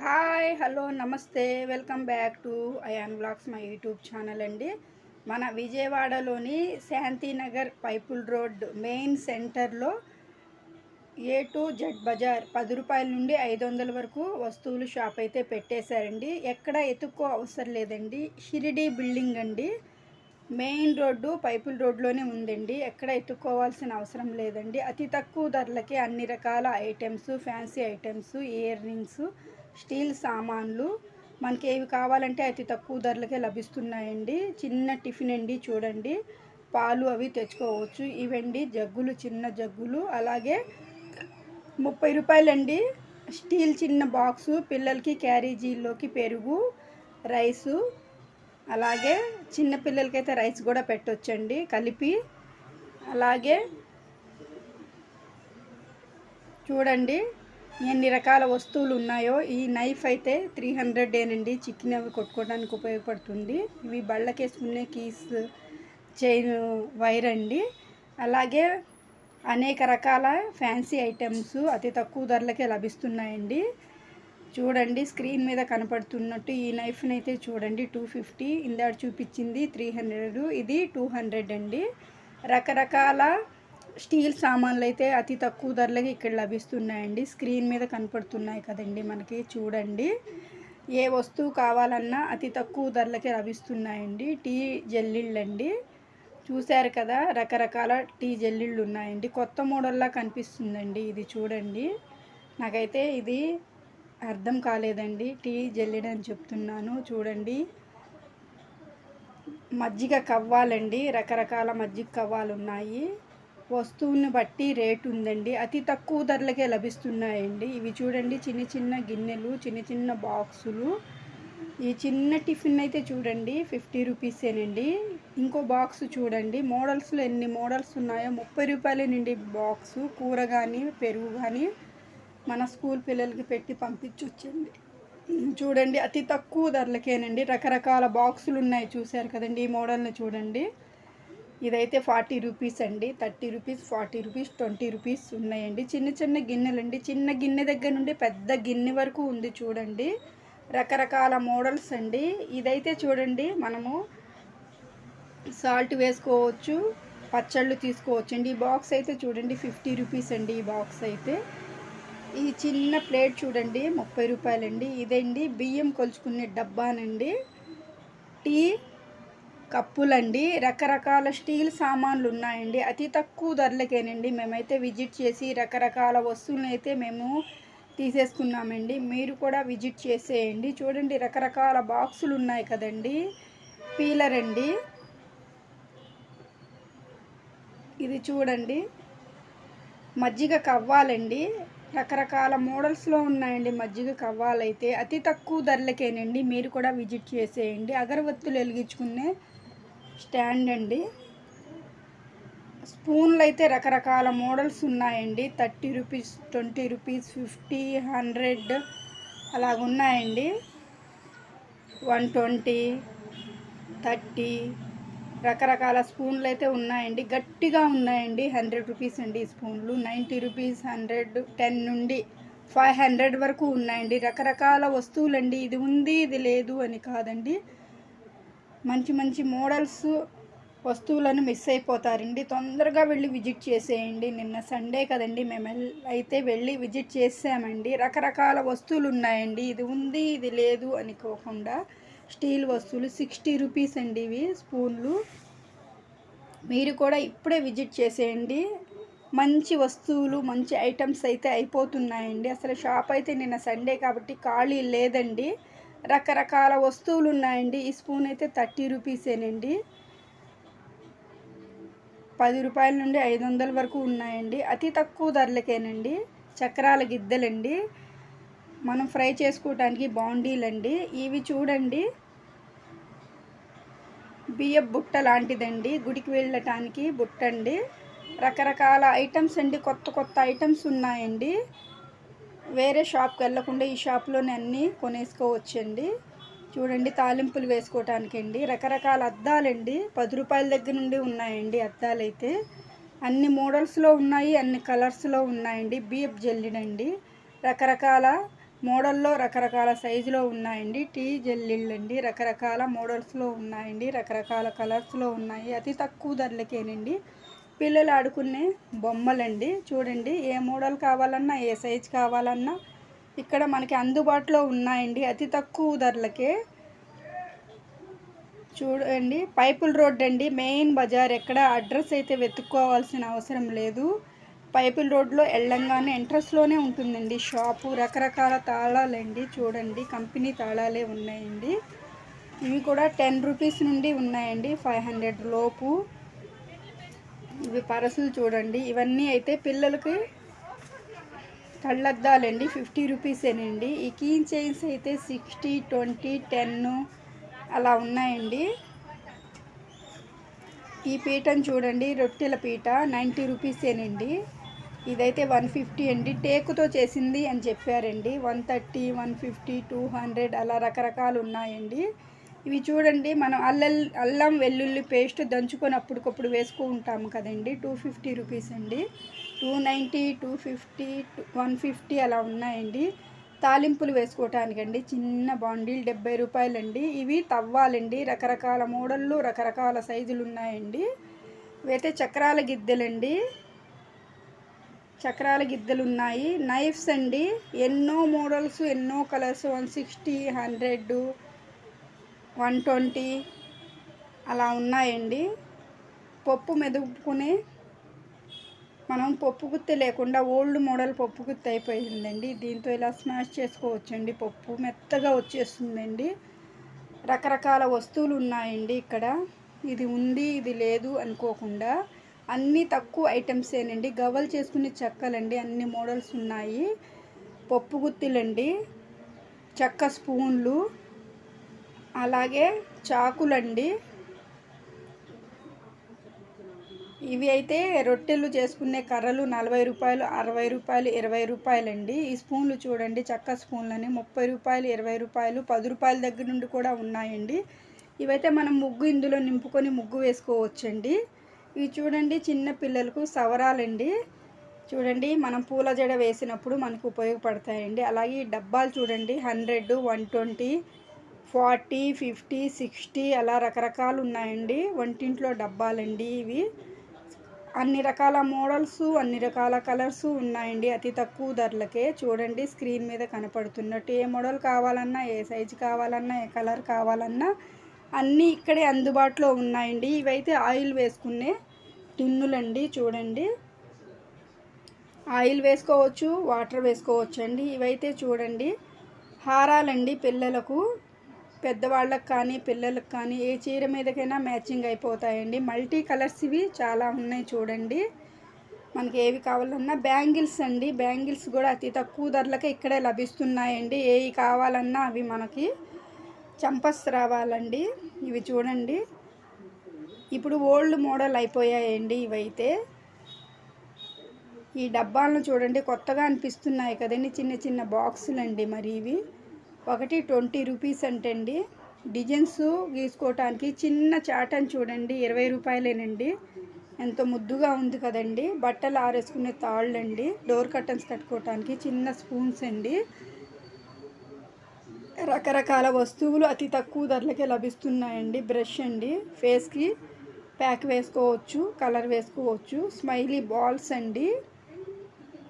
Hi hello నమస్తే. Welcome back to Ayaan vlogs మా YouTube channel అండి. మన విజయవాడలోని శాంతినగర్ పైపుల్ రోడ్ మెయిన్ సెంటర్లో ఏ టు జెడ్ బజార్ పది రూపాయల నుండి ఐదు వందల వరకు వస్తువులు షాప్ అయితే పెట్టేశారండి. ఎక్కడ ఎత్తుక్కో అవసరం లేదండి. షిరిడి బిల్డింగ్ అండి. మెయిన్ రోడ్డు పైపుల్ రోడ్లోనే ఉందండి. ఎక్కడ ఎత్తుక్కోవాల్సిన అవసరం లేదండి. అతి తక్కువ ధరలకే అన్ని రకాల items fancy items earrings steel సామాన్లు మనకి ఏవి కావాలంటే అతి తక్కువ ధరలకే లభిస్తున్నాయండి. చిన్న టిఫిన్ అండి చూడండి. పాలు అవి తెచ్చుకోవచ్చు. ఇవండి జగ్గులు చిన్న జగ్గులు. అలాగే ముప్పై రూపాయలండి స్టీల్ చిన్న బాక్సు. పిల్లలకి క్యారేజీలోకి పెరుగు రైసు. అలాగే చిన్న పిల్లలకైతే రైస్ కూడా పెట్టొచ్చండి కలిపి. అలాగే చూడండి. ఎన్ని రకాల వస్తువులు ఉన్నాయో ఈ నైఫ్ అయితే త్రీ హండ్రెడేనండి చికెన్ అవి కొట్టుకోవడానికి ఉపయోగపడుతుంది. ఇవి బళ్ళకేసుకునే కీస్ చైన్ వైర్ అండి. అలాగే అనేక రకాల ఫ్యాన్సీ ఐటమ్స్ అతి తక్కువ ధరలకే లభిస్తున్నాయండి. చూడండి స్క్రీన్ మీద కనపడుతున్నట్టు ఈ నైఫ్ని అయితే చూడండి టూ ఫిఫ్టీ. ఇందాక చూపించింది త్రీ హండ్రెడ్. ఇది టూ హండ్రెడ్ అండి. రకరకాల స్టీల్ సామాన్లు అయితే అతి తక్కువ ధరలకి ఇక్కడ లభిస్తున్నాయండి. స్క్రీన్ మీద కనపడుతున్నాయి కదండి మనకి చూడండి. ఏ వస్తువు కావాలన్నా అతి తక్కువ ధరలకే లభిస్తున్నాయండి. టీ జల్లిళ్ళు అండి చూశారు కదా రకరకాల టీ జల్లిళ్ళు ఉన్నాయండి కొత్త మోడల్లా కనిపిస్తుందండి ఇది చూడండి. నాకైతే ఇది అర్థం కాలేదండి టీ జల్లెడ అని చెప్తున్నాను చూడండి. మజ్జిగ కవ్వాలండి రకరకాల మజ్జిగ కవ్వాలు ఉన్నాయి వస్తువుని బట్టి రేటు ఉందండి. అతి తక్కువ ధరలకే లభిస్తున్నాయండి. ఇవి చూడండి చిన్న చిన్న గిన్నెలు చిన్న చిన్న బాక్సులు. ఈ చిన్న టిఫిన్ అయితే చూడండి ఫిఫ్టీ రూపీసేనండి. ఇంకో బాక్స్ చూడండి మోడల్స్లో ఎన్ని మోడల్స్ ఉన్నాయో ముప్పై రూపాయల నుండి బాక్సు. కూర కానీ పెరుగు కానీ మన స్కూల్ పిల్లలకి పెట్టి పంపించొచ్చండి. చూడండి అతి తక్కువ ధరలకేనండి. రకరకాల బాక్సులు ఉన్నాయి చూశారు కదండి ఈ మోడల్ని చూడండి. ఇదైతే ఫార్టీ రూపీస్ అండి. Thirty rupees forty rupees twenty rupees ఉన్నాయండి. చిన్న చిన్న గిన్నెలండి. చిన్న గిన్నె దగ్గర నుండి పెద్ద గిన్నె వరకు ఉంది చూడండి. రకరకాల మోడల్స్ అండి. ఇదైతే చూడండి మనము సాల్ట్ వేసుకోవచ్చు పచ్చళ్ళు తీసుకోవచ్చు అండి ఈ బాక్స్ అయితే చూడండి ఫిఫ్టీ రూపీస్ అండి ఈ బాక్స్ అయితే. ఈ చిన్న ప్లేట్ చూడండి ముప్పై రూపాయలండి. ఇదండి బియ్యం కొలుచుకునే డబ్బానండి. టీ కప్పులండి. రకరకాల స్టీల్ సామాన్లు ఉన్నాయండి అతి తక్కువ ధరలకేనండి. మేమైతే విజిట్ చేసి రకరకాల వస్తువులను అయితే మేము తీసేసుకున్నామండి. మీరు కూడా విజిట్ చేసేయండి. చూడండి రకరకాల బాక్సులు ఉన్నాయి కదండి. పీలర్ అండి ఇది చూడండి. మజ్జిగ కవ్వాలండి. రకరకాల మోడల్స్లో ఉన్నాయండి మజ్జిగ కవ్వాలైతే. అతి తక్కువ ధరలకేనండి. మీరు కూడా విజిట్ చేసేయండి. అగరవత్తులు వెలిగించుకునే స్టాండ్ అండి. స్పూన్లు అయితే రకరకాల మోడల్స్ ఉన్నాయండి. Thirty rupees twenty rupees fifty hundred అలాగున్నాయండి one twenty thirty రకరకాల స్పూన్లు అయితే ఉన్నాయండి. గట్టిగా ఉన్నాయండి. హండ్రెడ్ రూపీస్ అండి స్పూన్లు. నైంటీ రూపీస్ హండ్రెడ్ టెన్ నుండి ఫైవ్ హండ్రెడ్ వరకు ఉన్నాయండి. రకరకాల వస్తువులండి. ఇది ఉంది ఇది లేదు అని కాదండి. మంచి మంచి మోడల్స్ వస్తువులను మిస్ అయిపోతారండి. తొందరగా వెళ్ళి విజిట్ చేసేయండి. నిన్న సండే కదండి మేము అయితే వెళ్ళి విజిట్ చేసామండి. రకరకాల వస్తువులు ఉన్నాయండి. ఇది ఉంది ఇది లేదు అనుకోకుండా స్టీల్ వస్తువులు సిక్స్టీ రూపీస్ అండి ఇవి స్పూన్లు. మీరు కూడా ఇప్పుడే విజిట్ చేసేయండి. మంచి వస్తువులు మంచి ఐటమ్స్ అయితే అయిపోతున్నాయండి. అసలు షాప్ అయితే నిన్న సండే కాబట్టి ఖాళీ లేదండి. రకరకాల వస్తువులు ఉన్నాయండి ఈ స్పూన్ అయితే థర్టీ రూపీసేనండి. పది రూపాయల నుండి ఐదు వందల వరకు ఉన్నాయండి. అతి తక్కువ ధరలకేనండి. చక్రాల గిద్దెలండి. మనం ఫ్రై చేసుకోవటానికి బాండీలండి. ఇవి చూడండి. బియ్య బుట్ట లాంటిదండి. గుడికి వెళ్ళటానికి బుట్ట అండి రకరకాల ఐటమ్స్ అండి. కొత్త కొత్త ఐటమ్స్ ఉన్నాయండి. వేరే షాప్కి వెళ్ళకుండా ఈ షాప్లోనే అన్నీ కొనేసుకోవచ్చండి. చూడండి తాలింపులు వేసుకోవటానికి అండి రకరకాల అద్దాలండి. పది రూపాయల దగ్గర నుండి ఉన్నాయండి అద్దాలు అయితే అన్ని మోడల్స్లో ఉన్నాయి అన్ని కలర్స్లో ఉన్నాయండి. బిఎఫ్ జల్లిడండి రకరకాల మోడల్లో రకరకాల సైజులో ఉన్నాయండి. టీ జెల్లీళ్ళు రకరకాల మోడల్స్లో ఉన్నాయండి. రకరకాల కలర్స్లో ఉన్నాయి. అతి తక్కువ ధరలకేనండి. పిల్లలు ఆడుకునే బొమ్మలండి. చూడండి ఏ మోడల్ కావాలన్నా ఏ సైజ్ కావాలన్నా ఇక్కడ మనకి అందుబాటులో ఉన్నాయండి. అతి తక్కువ ధరలకే. చూడండి పైపుల్ రోడ్ అండి. మెయిన్ బజార్. ఎక్కడ అడ్రస్ అయితే వెతుక్కోవాల్సిన అవసరం లేదు. పైపుల్ రోడ్లో వెళ్ళంగానే ఎంట్రస్లోనే ఉంటుందండి. షాపు. రకరకాల తాళాలండి. చూడండి కంపెనీ తాళాలే ఉన్నాయండి. ఇవి కూడా టెన్ రూపీస్ నుండి ఉన్నాయండి. ఫైవ్ హండ్రెడ్ లోపు. ఇవి పరసులు చూడండి. ఇవన్నీ అయితే పిల్లలకి కళ్ళద్దాలండి. ఫిఫ్టీ రూపీసేనండి ఈ కీన్ చైన్స్ అయితే సిక్స్టీ ట్వంటీ టెన్ అలా ఉన్నాయండి. ఈ పీటను చూడండి. రొట్టెల పీట నైంటీ రూపీసేనండి ఇదైతే వన్ ఫిఫ్టీ అండి. టేకుతో చేసింది అని చెప్పారండి. One thirty one fifty two hundred అలా రకరకాలు ఉన్నాయండి. ఇవి చూడండి మనం అల్లల్ అల్లం వెల్లుల్లి పేస్ట్ దంచుకొని అప్పటికప్పుడు వేసుకుంటాము కదండి. టూ ఫిఫ్టీ రూపీస్ అండి. Two ninety two fifty one fifty అలా ఉన్నాయండి. తాలింపులు వేసుకోవటానికండి చిన్న బాండీలు డెబ్బై రూపాయలండి. ఇవి తవ్వాలండి రకరకాల మోడళ్ళు రకరకాల సైజులు ఉన్నాయండి ఇవైతే చక్రాల గిద్దెలండి. చక్రాల గిద్దెలు ఉన్నాయి నైఫ్స్ అండి. ఎన్నో మోడల్స్ ఎన్నో colours one sixty hundred one twenty అలా ఉన్నాయండి. పప్పు మెదుపుకునే మనం పప్పు గుత్తి లేకుండా ఓల్డ్ మోడల్ పప్పు గుత్తి అయిపోయిందండి. దీంతో ఇలా స్మాష్ చేసుకోవచ్చండి. పప్పు మెత్తగా వచ్చేస్తుందండి. రకరకాల వస్తువులు ఉన్నాయండి ఇక్కడ. ఇది ఉంది ఇది లేదు అనుకోకుండా అన్నీ తక్కువ ఐటమ్సేనండి. గవ్వలు చేసుకునే చెక్కలండి. అన్ని మోడల్స్ ఉన్నాయి. పప్పు గుత్తిలండి. చెక్క స్పూన్లు. అలాగే చాకులండి. ఇవి అయితే రొట్టెలు చేసుకునే కర్రలు నలభై రూపాయలు అరవై రూపాయలు ఇరవై రూపాయలండి. ఈ స్పూన్లు చూడండి చక్క స్పూన్లని. ముప్పై రూపాయలు ఇరవై రూపాయలు పది రూపాయల దగ్గర నుండి కూడా ఉన్నాయండి. ఇవైతే మనం ముగ్గు ఇందులో నింపుకొని ముగ్గు వేసుకోవచ్చండి. ఇవి చూడండి చిన్న పిల్లలకు సవరాలండి. చూడండి మనం పూల జడ వేసినప్పుడు మనకు ఉపయోగపడతాయండి. అలాగే ఈ డబ్బాలు చూడండి hundred one twenty forty fifty sixty అలా రకరకాలు ఉన్నాయండి వంటింట్లో డబ్బాలండి ఇవి. అన్ని రకాల మోడల్స్ అన్ని రకాల కలర్స్ ఉన్నాయండి. అతి తక్కువ ధరలకే. చూడండి స్క్రీన్ మీద కనపడుతున్నట్టు. ఏ మోడల్ కావాలన్నా ఏ సైజు కావాలన్నా ఏ కలర్ కావాలన్నా అన్నీ ఇక్కడే అందుబాటులో ఉన్నాయండి. ఇవైతే ఆయిల్ వేసుకునే టిన్నులండి చూడండి. ఆయిల్ వేసుకోవచ్చు వాటర్ వేసుకోవచ్చు అండి ఇవైతే చూడండి హారాలండి పిల్లలకు. పెద్దవాళ్ళకి కానీ పిల్లలకు కానీ ఏ చీర మీదకైనా మ్యాచింగ్ అయిపోతాయండి. మల్టీ కలర్స్ ఇవి చాలా ఉన్నాయి చూడండి. మనకి ఏవి కావాలన్నా బ్యాంగిల్స్ అండి. బ్యాంగిల్స్ కూడా అతి తక్కువ ధరలకే ఇక్కడే లభిస్తున్నాయండి. ఏవి కావాలన్నా అవి మనకి చంపస్ రావాలండి. ఇవి చూడండి. ఇప్పుడు ఓల్డ్ మోడల్ అయిపోయాయండి ఇవైతే. ఈ డబ్బాలను చూడండి కొత్తగా అనిపిస్తున్నాయి కదండి. చిన్న చిన్న బాక్సులు అండి మరి ఇవి. ఒకటి ట్వంటీ రూపీస్ అంటండి. డిజైన్స్ గీసుకోవటానికి చిన్న చాటని చూడండి ఇరవై రూపాయలేనండి. ఎంతో ముద్దుగా ఉంది కదండి. బట్టలు ఆరేసుకునే తాళ్ళు అండి డోర్ కర్టన్స్ కట్టుకోవటానికి చిన్న స్పూన్స్ అండి. రకరకాల వస్తువులు అతి తక్కువ ధరలకే లభిస్తున్నాయండి. బ్రష్ అండి. ఫేస్కి ప్యాక్ వేసుకోవచ్చు కలర్ వేసుకోవచ్చు. స్మైలీ బాల్స్ అండి.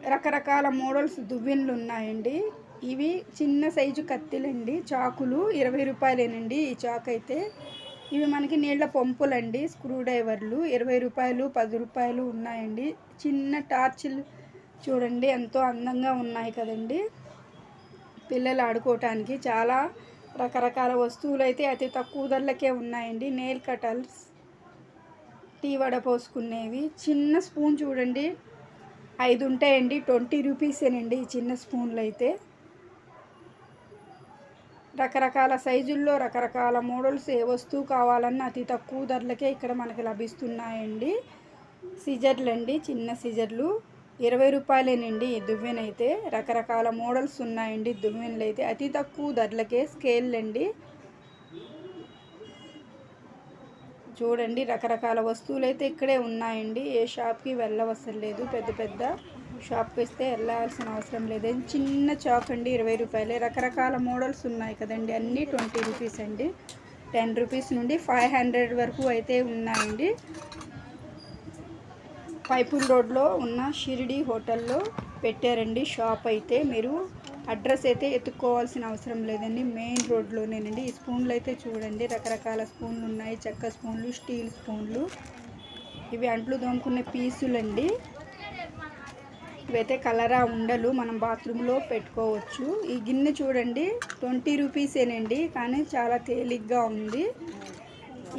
రకరకాల మోడల్స్ దువ్వెన్లు ఉన్నాయండి. ఇవి చిన్న సైజు కత్తిలండి. చాకులు ఇరవై రూపాయలేనండి ఈ చాకు అయితే ఇవి మనకి నీళ్ళ పంపులండి స్క్రూ డ్రైవర్లు. ఇరవై రూపాయలు పది రూపాయలు ఉన్నాయండి. చిన్న టార్చిలు చూడండి ఎంతో అందంగా ఉన్నాయి కదండి. పిల్లలు ఆడుకోవటానికి చాలా రకరకాల వస్తువులు అయితే అతి తక్కువ ధరలకే ఉన్నాయండి. నెయిల్ కటర్స్ టీ వడ పోసుకునేవి. చిన్న స్పూన్ చూడండి ఐదు ఉంటాయండి ట్వంటీ రూపీసేనండి ఈ చిన్న స్పూన్లు అయితే రకరకాల సైజుల్లో రకరకాల మోడల్స్ ఏ వస్తువు కావాలన్నా అతి తక్కువ ధరలకే ఇక్కడ మనకి లభిస్తున్నాయండి. సిజర్లు అండి చిన్న సిజర్లు. ఇరవై రూపాయలేనండి ఈ దువ్వెనైతే. రకరకాల మోడల్స్ ఉన్నాయండి దువ్వెనలు అయితే అతి తక్కువ ధరలకే స్కేల్ అండి. చూడండి రకరకాల వస్తువులు అయితే ఇక్కడే ఉన్నాయండి. ఏ షాప్కి వెళ్ళవసరం లేదు. పెద్ద పెద్ద షాప్కి వస్తే వెళ్ళాల్సిన అవసరం లేదు. చిన్న చాక్ అండి ఇరవై రూపాయలే. రకరకాల మోడల్స్ ఉన్నాయి కదండి. అన్నీ ట్వంటీ రూపీస్ అండి. టెన్ రూపీస్ నుండి ఫైవ్ హండ్రెడ్ వరకు అయితే ఉన్నాయండి. పైపుల్ రోడ్లో ఉన్న షిరిడి హోటల్లో పెట్టారండి షాప్ అయితే. మీరు అడ్రస్ అయితే ఎత్తుక్కోవాల్సిన అవసరం లేదండి. మెయిన్ రోడ్లోనేనండి. ఈ స్పూన్లు అయితే చూడండి. రకరకాల స్పూన్లు ఉన్నాయి. చెక్క స్పూన్లు స్టీల్ స్పూన్లు. ఇవి అంట్లు దోముకునే పీసులండి. ఇవైతే కలరా ఉండలు మనం బాత్రూంలో పెట్టుకోవచ్చు. ఈ గిన్నె చూడండి ట్వంటీ రూపీసేనండి కానీ చాలా తేలిగ్గా ఉంది.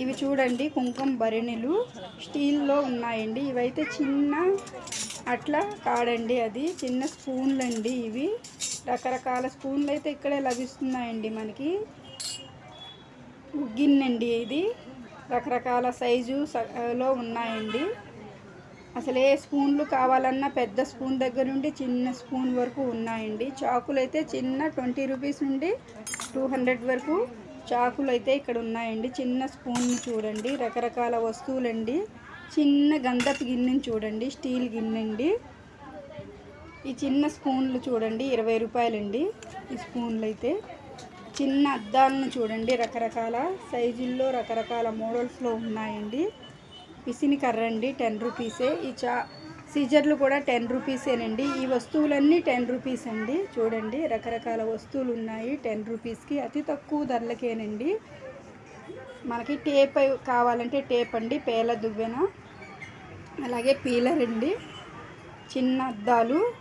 ఇవి చూడండి కుంకుమ భరణిలు స్టీల్లో ఉన్నాయండి. ఇవైతే చిన్న అట్లా కాడండి అది చిన్న స్పూన్లు అండి ఇవి. రకరకాల స్పూన్లు అయితే ఇక్కడే లభిస్తున్నాయండి మనకి. గిన్నెండి ఇది రకరకాల సైజు లో ఉన్నాయండి. అసలు ఏ స్పూన్లు కావాలన్నా పెద్ద స్పూన్ దగ్గర నుండి చిన్న స్పూన్ వరకు ఉన్నాయండి. చాకులు అయితే చిన్న ట్వంటీ రూపీస్ నుండి టూ హండ్రెడ్ వరకు చాకులు అయితే ఇక్కడ ఉన్నాయండి. చిన్న స్పూన్ చూడండి రకరకాల వస్తువులండి. చిన్న గంధపు గిన్నెని చూడండి స్టీల్ గిన్నె అండి ఈ చిన్న స్పూన్లు చూడండి ఇరవై రూపాయలండి ఈ స్పూన్లు అయితే చిన్న అద్దాలను చూడండి రకరకాల సైజుల్లో రకరకాల మోడల్స్లో ఉన్నాయండి. పిసిని కర్ర అండి టెన్ రూపీసే. ఈ చా సీజర్లు కూడా టెన్ రూపీసేనండి. ఈ వస్తువులన్నీ టెన్ రూపీస్ అండి. చూడండి రకరకాల వస్తువులు ఉన్నాయి టెన్ రూపీస్కి. అతి తక్కువ ధరలకేనండి. మనకి టేప్ కావాలంటే టేప్ అండి పేల దువ్వెన. అలాగే పీలర్ అండి. చిన్న అద్దాలు.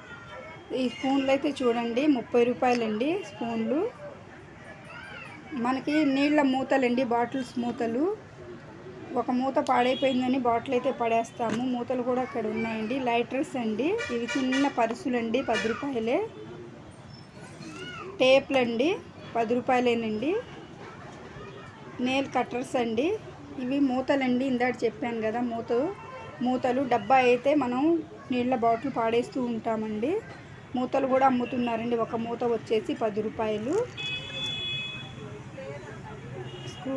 ఈ స్పూన్లు అయితే చూడండి ముప్పై రూపాయలండి స్పూన్లు. మనకి నీళ్ళ మూతలండి బాటిల్స్ మూతలు. ఒక మూత పాడైపోయిందని బాటిల్ అయితే పడేస్తాము. మూతలు కూడా అక్కడ ఉన్నాయండి. లైటర్స్ అండి. ఇవి చిన్న పరుసులు అండి పది రూపాయలే. టేప్లు అండి పది రూపాయలేనండి. నేల్ కట్టర్స్ అండి. ఇవి మూతలండి. ఇందాక చెప్పాను కదా మూత మూతలు డబ్బా అయితే మనం నీళ్ళ బాటిల్ పాడేస్తూ ఉంటామండి. మూతలు కూడా అమ్ముతున్నారండి. ఒక మూత వచ్చేసి పది రూపాయలు. స్క్రూ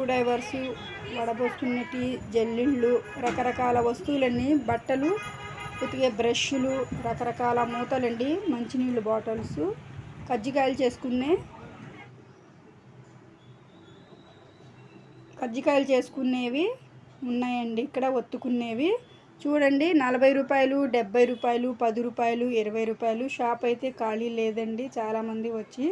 డ్రైవర్స్ వడబోస్తున్నటి జల్లిళ్ళు రకరకాల వస్తువులన్నీ బట్టలు ఉతికే బ్రష్లు రకరకాల మూతలండి మంచినీళ్ళు బాటిల్స్ కజ్జికాయలు చేసుకునే కజ్జికాయలు చేసుకునేవి ఉన్నాయండి ఇక్కడ ఒత్తుకునేవి. చూడండి నలభై రూపాయలు డెబ్బై రూపాయలు పది రూపాయలు ఇరవై రూపాయలు షాప్ అయితే ఖాళీ లేదండి చాలామంది వచ్చి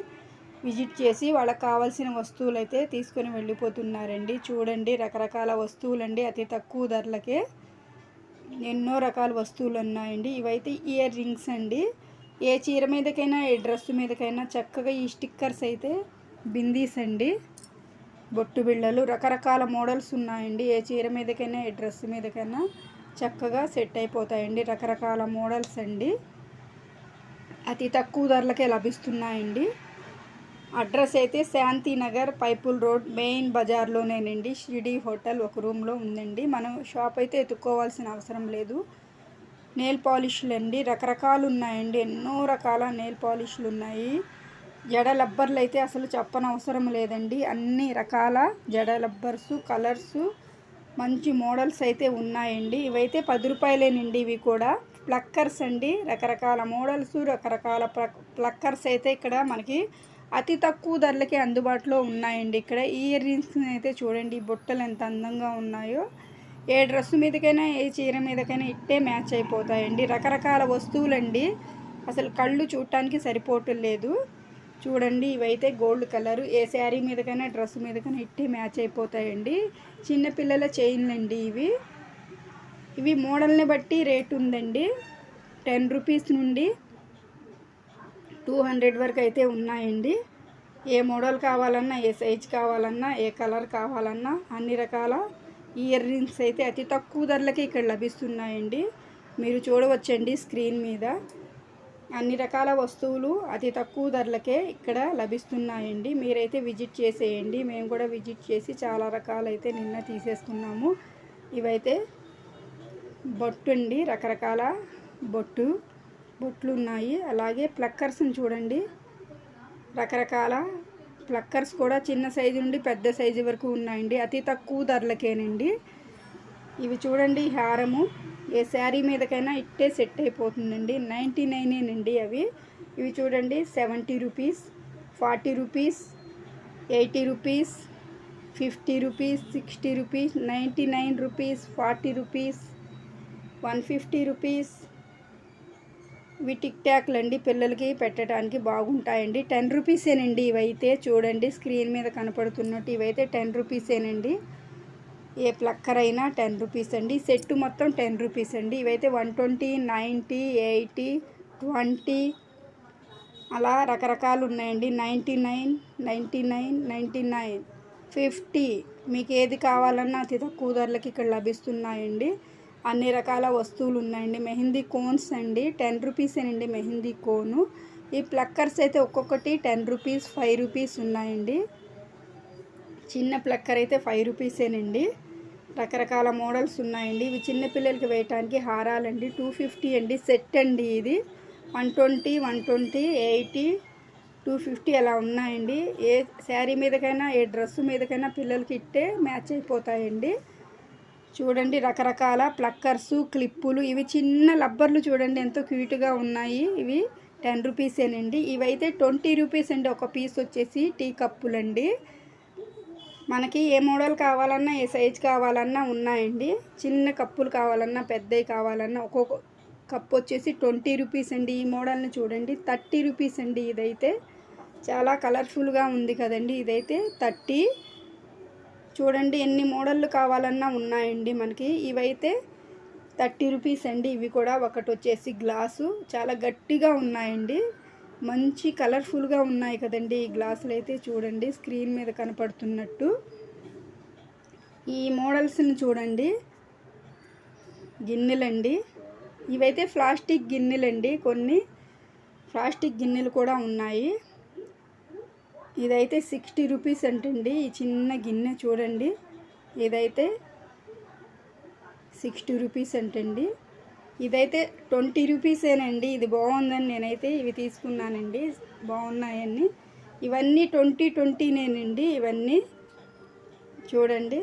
విజిట్ చేసి వాళ్ళకి కావాల్సిన వస్తువులు అయితే తీసుకొని వెళ్ళిపోతున్నారండి. చూడండి రకరకాల వస్తువులండి. అతి తక్కువ ధరలకే ఎన్నో రకాల వస్తువులు ఉన్నాయండి ఇవైతే ఇయర్ రింగ్స్ అండి. ఏ చీర మీదకైనా ఏ డ్రెస్ మీదకైనా చక్కగా ఈ స్టిక్కర్స్ అయితే బిందీస్ అండి. బొట్టు బిళ్ళలు రకరకాల మోడల్స్ ఉన్నాయండి. ఏ చీర మీదకైనా ఏ డ్రెస్ మీదకైనా చక్కగా సెట్ అయిపోతాయండి. రకరకాల మోడల్స్ అండి. అతి తక్కువ ధరలకే లభిస్తున్నాయండి. అడ్రస్ అయితే శాంతినగర్ పైపుల్ రోడ్ మెయిన్ బజార్లోనేనండి షిరిడి హోటల్ ఒక రూమ్లో ఉందండి. మనం షాప్ అయితే ఎత్తుక్కోవాల్సిన అవసరం లేదు. నెయిల్ పాలిష్లు అండి. రకరకాలు ఉన్నాయండి. ఎన్నో రకాల నెయిల్ పాలిష్లు ఉన్నాయి. జడ లబ్బర్లు అయితే అసలు చెప్పనవసరం లేదండి. అన్ని రకాల జడ లబ్బర్సు కలర్సు మంచి మోడల్స్ అయితే ఉన్నాయండి. ఇవైతే పది రూపాయలేనండి ఇవి కూడా. ప్లక్కర్స్ అండి. రకరకాల మోడల్స్ రకరకాల ప్లక్కర్స్ అయితే ఇక్కడ మనకి అతి తక్కువ ధరలకే అందుబాటులో ఉన్నాయండి ఇక్కడ. ఇయర్ రింగ్స్ని అయితే చూడండి బుట్టలు ఎంత అందంగా ఉన్నాయో. ఏ డ్రెస్ మీదకైనా ఏ చీర మీదకైనా ఇట్టే మ్యాచ్ అయిపోతాయండి. రకరకాల వస్తువులండి. అసలు కళ్ళు చూడటానికి సరిపోవటం లేదు. చూడండి ఇవైతే గోల్డ్ కలర్. ఏ శారీ మీదకైనా డ్రెస్ మీదకైనా ఇట్టే మ్యాచ్ అయిపోతాయండి. చిన్నపిల్లల చైన్లు అండి ఇవి. ఇవి మోడల్ని బట్టి రేట్ ఉందండి. టెన్ రూపీస్ నుండి టూ హండ్రెడ్ వరకు అయితే ఉన్నాయండి. ఏ మోడల్ కావాలన్నా ఏ సైజ్ కావాలన్నా ఏ కలర్ కావాలన్నా అన్ని రకాల ఇయర్ రింగ్స్ అయితే అతి తక్కువ ధరలకి ఇక్కడ లభిస్తున్నాయండి. మీరు చూడవచ్చండి స్క్రీన్ మీద. అన్ని రకాల వస్తువులు అతి తక్కువ ధరలకే ఇక్కడ లభిస్తున్నాయండి. మీరైతే విజిట్ చేసేయండి. మేము కూడా విజిట్ చేసి చాలా రకాలైతే నిన్న తీసేసుకున్నాము. ఇవైతే బొట్టు అండి. రకరకాల బొట్టు. బొట్లు ఉన్నాయి అలాగే ప్లక్కర్స్ని చూడండి. రకరకాల ప్లక్కర్స్ కూడా చిన్న సైజు నుండి పెద్ద సైజు వరకు ఉన్నాయండి. అతి తక్కువ ధరలకేనండి. ఇవి చూడండి హారము. ఏ శారీ మీదకైనా ఇట్టే సెట్ అయిపోతుందండి. నైంటీ నైనేనండి అవి. ఇవి చూడండి seventy rupees forty rupees eighty rupees fifty rupees sixty rupees ninety nine rupees forty rupees one fifty rupees ఇవి టిక్ ట్యాక్లు అండి పిల్లలకి పెట్టడానికి బాగుంటాయండి. టెన్ రూపీసేనండి ఇవైతే. చూడండి స్క్రీన్ మీద కనపడుతున్నట్టు ఇవైతే టెన్ రూపీసేనండి. ఏ ప్లక్కర్ అయినా టెన్ రూపీస్ అండి సెట్ మొత్తం టెన్ రూపీస్ అండి ఇవైతే one twenty ninety eighty twenty అలా రకరకాలు ఉన్నాయండి ninety nine ninety nine ninety nine fifty. మీకు ఏది కావాలన్నా అతి తక్కువ ధరలకి ఇక్కడ లభిస్తున్నాయండి. అన్ని రకాల వస్తువులు ఉన్నాయండి మెహందీ కోన్స్ అండి టెన్ రూపీసేనండి మెహందీ కోను. ఈ ప్లక్కర్స్ అయితే ఒక్కొక్కటి టెన్ రూపీస్ ఫైవ్ రూపీస్ ఉన్నాయండి. చిన్న ప్లక్కర్ అయితే ఫైవ్ రూపీసేనండి రకరకాల మోడల్స్ ఉన్నాయండి. ఇవి చిన్న పిల్లలకి వేయటానికి హారాలండి. టూ ఫిఫ్టీ అండి. సెట్ అండి ఇది. One twenty one twenty eighty two fifty అలా ఉన్నాయండి. ఏ శారీ మీదకైనా ఏ డ్రెస్ మీదకైనా పిల్లలకి ఇట్టే మ్యాచ్ అయిపోతాయండి. చూడండి రకరకాల ప్లక్కర్స్ క్లిప్పులు ఇవి చిన్న లబ్బర్లు చూడండి ఎంతో క్యూట్గా ఉన్నాయి. ఇవి టెన్ రూపీసేనండి. ఇవైతే ట్వంటీ రూపీస్ అండి ఒక పీస్ వచ్చేసి టీ కప్పులండి. మనకి ఏ మోడల్ కావాలన్నా ఏ సైజ్ కావాలన్నా ఉన్నాయండి. చిన్న కప్పులు కావాలన్నా పెద్దవి కావాలన్నా ఒక్కొక్క కప్ వచ్చేసి ట్వంటీ రూపీస్ అండి ఈ మోడల్ని చూడండి థర్టీ రూపీస్ అండి ఇదైతే. చాలా కలర్ఫుల్గా ఉంది కదండి. ఇదైతే థర్టీ చూడండి ఎన్ని మోడళ్ళు కావాలన్నా ఉన్నాయండి మనకి. ఇవైతే థర్టీ రూపీస్ అండి. ఇవి కూడా ఒకటి వచ్చేసి గ్లాసు. చాలా గట్టిగా ఉన్నాయండి. మంచి కలర్ఫుల్గా ఉన్నాయి కదండి ఈ గ్లాసులు అయితే చూడండి స్క్రీన్ మీద కనపడుతున్నట్టు. ఈ మోడల్స్ని చూడండి. గిన్నెలండి. ఇవైతే ప్లాస్టిక్ గిన్నెలండి. కొన్ని ప్లాస్టిక్ గిన్నెలు కూడా ఉన్నాయి. ఇదైతే సిక్స్టీ రూపీస్ అంటండి. ఈ చిన్న గిన్నె చూడండి. ఇదైతే సిక్స్టీ రూపీస్ అంటండి. ఇదైతే ట్వంటీ రూపీసేనండి. ఇది బాగుందని నేనైతే ఇవి తీసుకున్నానండి. బాగున్నాయని ఇవన్నీ ట్వంటీ ట్వంటీనేనండి. ఇవన్నీ చూడండి.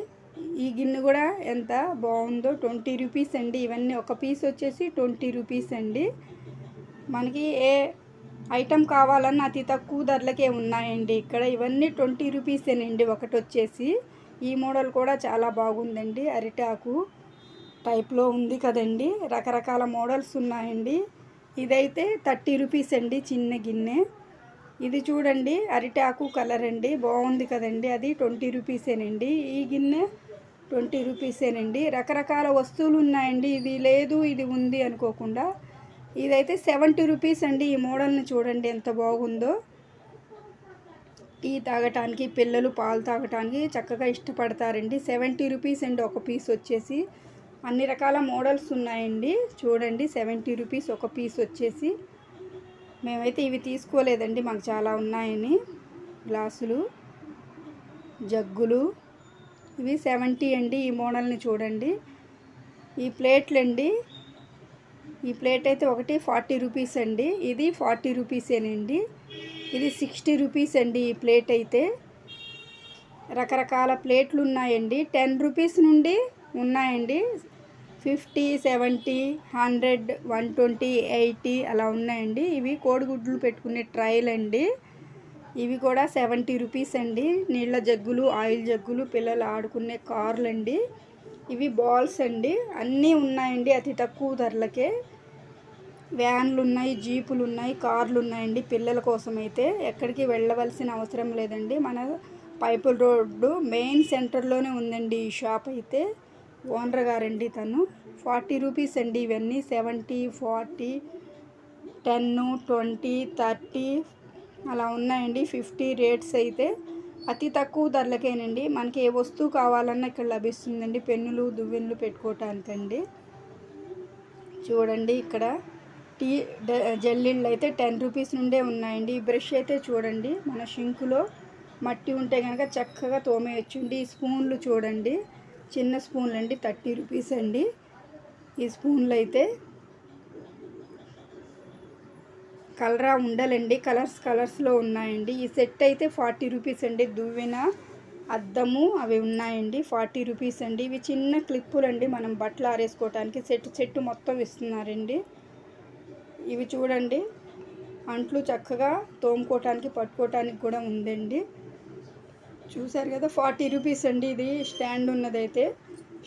ఈ గిన్నె కూడా ఎంత బాగుందో ట్వంటీ రూపీస్ అండి. ఇవన్నీ ఒక పీస్ వచ్చేసి ట్వంటీ రూపీస్ అండి. మనకి ఏ ఐటెం కావాలన్నా అతి తక్కువ ధరలకే ఉన్నాయండి. ఇక్కడ ఇవన్నీ ట్వంటీ రూపీసేనండి ఒకటి వచ్చేసి ఈ మోడల్ కూడా చాలా బాగుందండి. అరిటాకు టైప్లో ఉంది కదండి. రకరకాల మోడల్స్ ఉన్నాయండి. ఇదైతే థర్టీ రూపీస్ అండి చిన్న గిన్నె. ఇది చూడండి అరిటాకు కలర్ అండి. బాగుంది కదండి. అది ట్వంటీ రూపీసేనండి ఈ గిన్నె ట్వంటీ రూపీసేనండి రకరకాల వస్తువులు ఉన్నాయండి. ఇది లేదు ఇది ఉంది అనుకోకుండా ఇదైతే సెవెంటీ రూపీస్ అండి. ఈ మోడల్ని చూడండి ఎంత బాగుందో. టీ తాగటానికి పిల్లలు పాలు తాగటానికి చక్కగా ఇష్టపడతారండి. సెవెంటీ రూపీస్ అండి ఒక పీస్ వచ్చేసి. అన్ని రకాల మోడల్స్ ఉన్నాయండి. చూడండి సెవెంటీ రూపీస్ ఒక పీస్ వచ్చేసి. మేమైతే ఇవి తీసుకోలేదండి మాకు చాలా ఉన్నాయని. గ్లాసులు జగ్గులు. ఇవి సెవెంటీ అండి ఈ మోడల్ని చూడండి. ఈ ప్లేట్లు అండి ఈ ప్లేట్ అయితే ఒకటి ఫార్టీ రూపీస్ అండి. ఇది ఫార్టీ రూపీసేనండి ఇది సిక్స్టీ రూపీస్ అండి ఈ ప్లేట్ అయితే. రకరకాల ప్లేట్లు ఉన్నాయండి. టెన్ రూపీస్ నుండి ఉన్నాయండి. Fifty seventy hundred one twenty eighty అలా ఉన్నాయండి. ఇవి కోడిగుడ్లు పెట్టుకునే ట్రైల్ అండి. ఇవి కూడా సెవెంటీ రూపీస్ అండి. నీళ్ళ జగ్గులు ఆయిల్ జగ్గులు పిల్లలు ఆడుకునే కార్లు అండి ఇవి బాల్స్ అండి. అన్నీ ఉన్నాయండి అతి తక్కువ ధరలకే. వ్యాన్లు ఉన్నాయి జీపులు ఉన్నాయి కార్లు ఉన్నాయండి పిల్లల కోసం అయితే ఎక్కడికి వెళ్ళవలసిన అవసరం లేదండి. మన పైపుల్ రోడ్డు మెయిన్ సెంటర్లోనే ఉందండి ఈ షాప్ అయితే. ఓనర్ గారండి తను. ఫార్టీ రూపీస్ అండి ఇవన్నీ. Seventy forty ten twenty thirty అలా ఉన్నాయండి. ఫిఫ్టీ రేట్స్ అయితే. అతి తక్కువ ధరలకేనండి. మనకి ఏ వస్తువు కావాలన్నా ఇక్కడ లభిస్తుందండి. పెన్నులు దువ్వెన్లు పెట్టుకోవటానికండి చూడండి ఇక్కడ. టీ జల్లీళ్ళు అయితే టెన్ రూపీస్ నుండే ఉన్నాయండి. ఈ బ్రష్ అయితే చూడండి మన షింకులో మట్టి ఉంటే కనుక చక్కగా తోమేయచ్చండి ఈ స్పూన్లు చూడండి చిన్న స్పూన్లు అండి థర్టీ రూపీస్ అండి. ఈ స్పూన్లు అయితే కలరా ఉండలండి. కలర్స్ కలర్స్లో ఉన్నాయండి. ఈ సెట్ అయితే ఫార్టీ రూపీస్ అండి. దువ్వెన అద్దము అవి ఉన్నాయండి. ఫార్టీ రూపీస్ అండి. ఇవి చిన్న క్లిప్పులు అండి మనం బట్టలు ఆరేసుకోవడానికి సెట్ సెట్ మొత్తం ఇస్తున్నారండి. ఇవి చూడండి. అంట్లు చక్కగా తోముకోవటానికి పట్టుకోవటానికి కూడా ఉందండి. చూసారు కదా ఫార్టీ రూపీస్ అండి ఇది. స్టాండ్ ఉన్నదైతే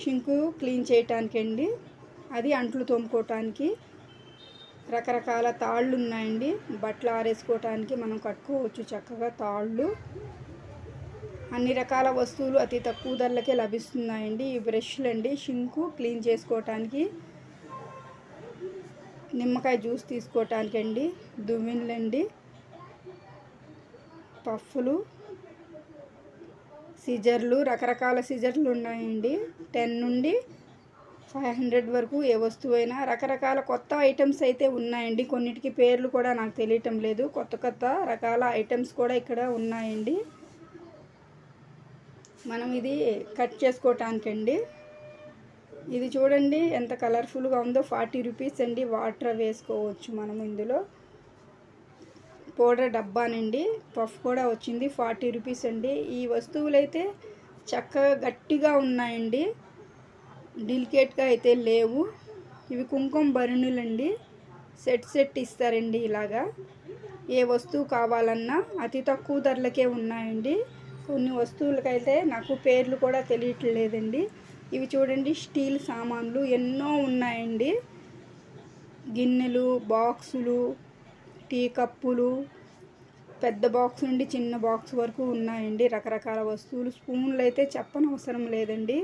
షింకు క్లీన్ చేయటానికి అండి అది అంట్లు తోముకోవటానికి. రకరకాల తాళ్ళు ఉన్నాయండి. బట్టలు ఆరేసుకోవటానికి మనం కట్టుకోవచ్చు చక్కగా తాళ్ళు. అన్ని రకాల వస్తువులు అతి తక్కువ ధరలకే లభిస్తున్నాయండి. ఈ బ్రష్లు అండి షింకు క్లీన్ చేసుకోవటానికి నిమ్మకాయ జ్యూస్ తీసుకోవటానికి అండి దువ్వెనలండి పఫ్ఫులు సిజర్లు రకరకాల సిజర్లు ఉన్నాయండి. టెన్ నుండి ఫైవ్ హండ్రెడ్ వరకు ఏ వస్తువైనా రకరకాల కొత్త ఐటమ్స్ అయితే ఉన్నాయండి. కొన్నిటికి పేర్లు కూడా నాకు తెలియటం లేదు. కొత్త కొత్త రకాల ఐటమ్స్ కూడా ఇక్కడ ఉన్నాయండి. మనం ఇది కట్ చేసుకోవటానికండి. ఇది చూడండి ఎంత కలర్ఫుల్గా ఉందో. ఫార్టీ రూపీస్ అండి వాటర్ వేసుకోవచ్చు మనం ఇందులో. పౌడర్ డబ్బానండి పఫ్ కూడా వచ్చింది ఫార్టీ రూపీస్ అండి. ఈ వస్తువులు అయితే చక్కగా గట్టిగా ఉన్నాయండి. డెలికేట్గా అయితే లేవు. ఇవి కుంకుమ భరణులండి సెట్ సెట్ ఇస్తారండి ఇలాగా. ఏ వస్తువు కావాలన్నా అతి తక్కువ ధరలకే ఉన్నాయండి. కొన్ని వస్తువులకైతే నాకు పేర్లు కూడా తెలియట్లేదండి. ఇవి చూడండి స్టీల్ సామాన్లు ఎన్నో ఉన్నాయండి. గిన్నెలు బాక్సులు టీ కప్పులు పెద్ద బాక్స్ నుండి చిన్న బాక్స్ వరకు ఉన్నాయండి. రకరకాల వస్తువులు స్పూన్లు అయితే చెప్పనవసరం లేదండి.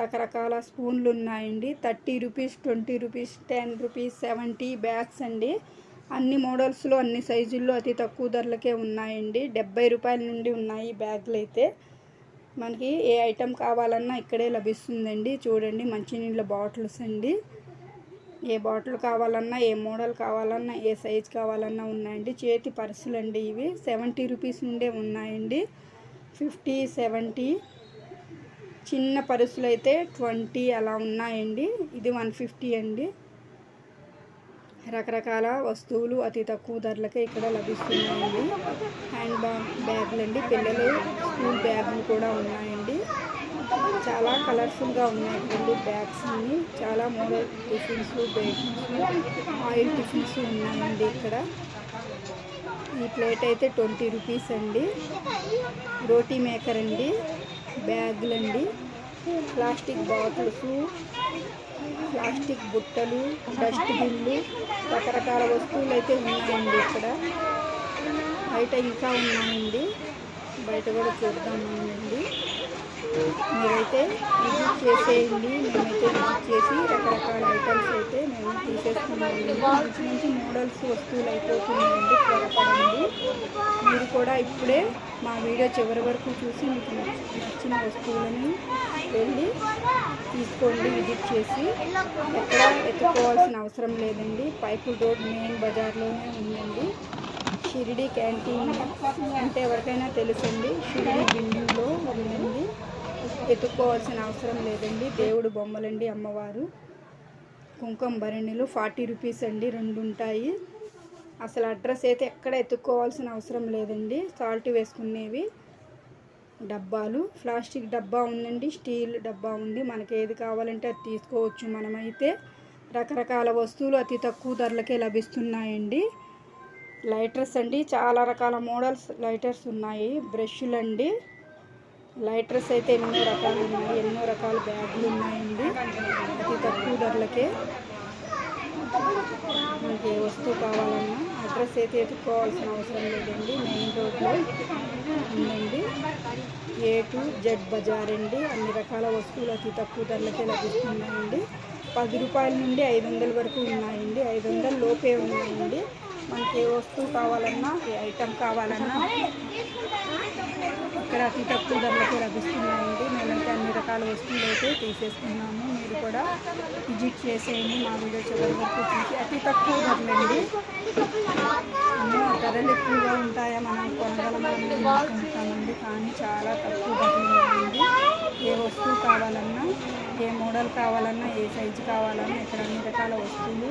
రకరకాల స్పూన్లు ఉన్నాయండి. Thirty rupees twenty rupees ten rupees seventy bags అండి. అన్ని మోడల్స్లో అన్ని సైజుల్లో అతి తక్కువ ధరలకే ఉన్నాయండి. డెబ్బై రూపాయల నుండి ఉన్నాయి బ్యాగులు అయితే మనకి ఏ ఐటెం కావాలన్నా ఇక్కడే లభిస్తుందండి. చూడండి మంచినీళ్ళ బాటిల్స్ అండి. ఏ బాటిల్ కావాలన్నా ఏ మోడల్ కావాలన్నా ఏ సైజ్ కావాలన్నా ఉన్నాయండి. చేతి పర్సులు అండి ఇవి. సెవెంటీ రూపీస్ నుండే ఉన్నాయండి. ఫిఫ్టీ సెవెంటీ చిన్న పర్సులు అయితే ట్వంటీ అలా ఉన్నాయండి. ఇది వన్ ఫిఫ్టీ అండి. రకరకాల వస్తువులు అతి తక్కువ ధరలకే ఇక్కడ లభిస్తున్నాయండి. హ్యాండ్ బ్యాగ్ బ్యాగులు అండి పిల్లలు స్కూల్ బ్యాగులు కూడా ఉన్నాయండి. చాలా కలర్ఫుల్గా ఉన్నాయండి బ్యాగ్స్ అన్ని. చాలా model tiffins bakings oil tiffins ఉన్నాయండి ఇక్కడ. ఈ ప్లేట్ అయితే ట్వంటీ రూపీస్ అండి. రోటీ మేకర్ అండి. బ్యాగులండి. ప్లాస్టిక్ బాటిల్స్ ప్లాస్టిక్ బుట్టలు డస్ట్బిన్లు రకరకాల వస్తువులు అయితే ఉన్నాయండి ఇక్కడ. బయట ఇంకా ఉన్నాయండి. బయట కూడా చూద్దామండి మీరైతే విజిట్ చేసేయండి మేమైతే విజిట్ చేసి రకరకాల ఐటమ్స్ అయితే మేము తీసేస్తున్నామండి మంచి మంచి మోడల్స్ వస్తువులు అయిపోతున్నాయండి త్వరపడండి. మీరు కూడా ఇప్పుడే మా వీడియో చివరి వరకు చూసి మీకు నచ్చిన వస్తువులని వెళ్ళి తీసుకోండి విజిట్ చేసి. ఎక్కడ ఎత్తుకోవాల్సిన అవసరం లేదండి. పైపు రోడ్ మెయిన్ బజార్లోనే ఉందండి. షిరిడి క్యాంటీన్ అంటే ఎవరికైనా తెలుసండి షిరిడి బిల్డింగ్లో ఉందండి. ఎత్తుక్కోవాల్సిన అవసరం లేదండి. దేవుడు బొమ్మలండి అమ్మవారు. కుంకుమ భరణిలు ఫార్టీ రూపీస్ అండి రెండు ఉంటాయి అసలు అడ్రస్ అయితే ఎక్కడ ఎత్తుక్కోవాల్సిన అవసరం లేదండి. సాల్ట్ వేసుకునేవి డబ్బాలు. ప్లాస్టిక్ డబ్బా ఉందండి స్టీల్ డబ్బా ఉంది. మనకి ఏది కావాలంటే అది తీసుకోవచ్చు మనమైతే. రకరకాల వస్తువులు అతి తక్కువ ధరలకే లభిస్తున్నాయండి. లైటర్స్ అండి చాలా రకాల మోడల్స్ లైటర్స్ ఉన్నాయి. బ్రష్లు అండి లైటర్స్ అయితే ఎన్నో రకాలు ఉన్నాయి ఎన్నో రకాల బ్యాగులు ఉన్నాయండి. అతి తక్కువ ధరలకే మనకి ఏ వస్తువు కావాలన్నా అడ్రస్ అయితే ఎత్తుకోవాల్సిన అవసరం లేదండి. మెయిన్ రోడ్లో ఉందండి. ఏ టు జెడ్ బజార్ అండి. అన్ని రకాల వస్తువులు అతి తక్కువ ధరలకే లభిస్తున్నాయండి. పది రూపాయల నుండి ఐదు వందల వరకు ఉన్నాయండి. ఐదు వందల లోపే ఉన్నాయండి. మనకి ఏ వస్తువు కావాలన్నా ఏ ఐటెం కావాలన్నా ఇక్కడ అతి తక్కువ ధరలకే లభిస్తున్నాయండి మేమైతే అన్ని రకాల వస్తువులు అయితే తీసేస్తున్నాము మీరు కూడా విజిట్ చేసేయండి. మా వీడియో చివరి వరకు చూసి అతి తక్కువ ధరలండి. ధరలు ఎక్కువగా ఉంటాయా? మనం కొనగలమని అనుకుంటామండి కానీ చాలా తక్కువ ధరలు ఉన్నాయండి ఏ వస్తువు కావాలన్నా ఏ మోడల్ కావాలన్నా ఏ సైజు కావాలన్నా ఇక్కడ అన్ని రకాల వస్తువులు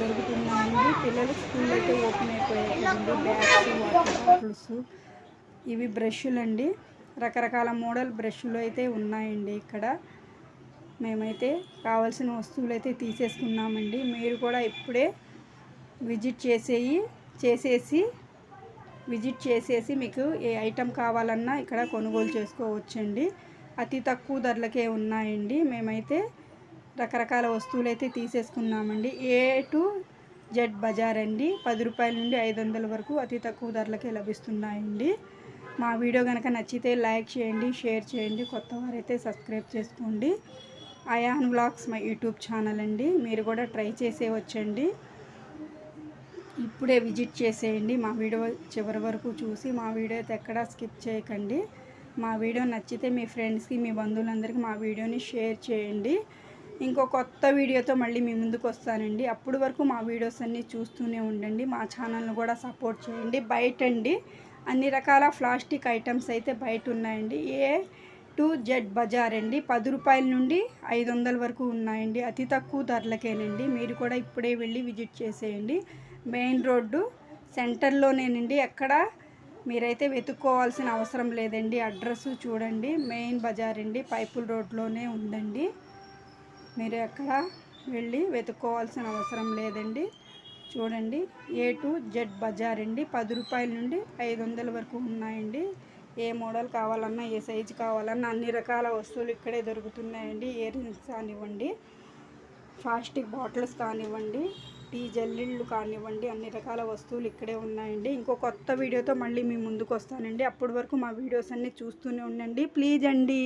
దొరుకుతున్నాయండి. పిల్లలు స్కూల్ అయితే ఓపెన్ అయిపోయాయి బ్యాగ్స్ వాటర్ బాటిల్స్ ఇవి బ్రష్లండి. రకరకాల మోడల్ బ్రష్లు అయితే ఉన్నాయండి ఇక్కడ. మేమైతే కావాల్సిన వస్తువులు అయితే తీసేసుకున్నామండి. మీరు కూడా ఇప్పుడే విజిట్ చేసేయి చేసేసి విజిట్ చేసేసి మీకు ఏ ఐటెం కావాలన్నా ఇక్కడ కొనుగోలు చేసుకోవచ్చండి. అతి తక్కువ ధరలకే ఉన్నాయండి. మేమైతే రకరకాల వస్తువులు అయితే తీసేసుకున్నామండి. ఏ టు జెడ్ బజార్ అండి పది రూపాయల నుండి ఐదు వందల వరకు అతి తక్కువ ధరలకే లభిస్తున్నాయండి. మా వీడియో కనుక నచ్చితే లైక్ చేయండి షేర్ చేయండి కొత్త వారైతే సబ్స్క్రైబ్ చేసుకోండి. అయాన్ వ్లాగ్స్ మా యూట్యూబ్ ఛానల్ అండి. మీరు కూడా ట్రై చేసే వచ్చండి. ఇప్పుడే విజిట్ చేసేయండి. మా వీడియో చివరి వరకు చూసి మా వీడియో అయితే ఎక్కడా స్కిప్ చేయకండి. మా వీడియో నచ్చితే మీ ఫ్రెండ్స్కి మీ బంధువులందరికీ మా వీడియోని షేర్ చేయండి. ఇంకో కొత్త వీడియోతో మళ్ళీ మీ ముందుకు వస్తానండి. అప్పటి వరకు మా వీడియోస్ అన్నీ చూస్తూనే ఉండండి. మా ఛానల్ని కూడా సపోర్ట్ చేయండి. బయట అండి అన్ని రకాల ప్లాస్టిక్ ఐటమ్స్ అయితే బయట ఉన్నాయండి ఏ టు జెడ్ బజార్ అండి. పది రూపాయల నుండి ఐదు వందల వరకు ఉన్నాయండి. అతి తక్కువ ధరలకేనండి. మీరు కూడా ఇప్పుడే వెళ్ళి విజిట్ చేసేయండి. మెయిన్ రోడ్డు సెంటర్లోనేనండి. ఎక్కడ మీరైతే వెతుక్కోవాల్సిన అవసరం లేదండి. అడ్రస్ చూడండి. మెయిన్ బజార్ అండి. పైపుల్ రోడ్లోనే ఉందండి. మీరు ఎక్కడ వెళ్ళి వెతుక్కోవాల్సిన అవసరం లేదండి. చూడండి. ఏ టు జెడ్ బజార్ అండి. పది రూపాయల నుండి ఐదు వందల వరకు ఉన్నాయండి. ఏ మోడల్ కావాలన్నా ఏ సైజు కావాలన్నా అన్ని రకాల వస్తువులు ఇక్కడే దొరుకుతున్నాయండి. ఇయర్ రింగ్స్ కానివ్వండి ప్లాస్టిక్ బాటిల్స్ కానివ్వండి టీ జల్లిళ్ళు కానివ్వండి అన్ని రకాల వస్తువులు ఇక్కడే ఉన్నాయండి. ఇంకో కొత్త వీడియోతో మళ్ళీ మీ ముందుకు వస్తానండి. అప్పటి వరకు మా వీడియోస్ అన్నీ చూస్తూనే ఉండండి. ప్లీజ్ అండి.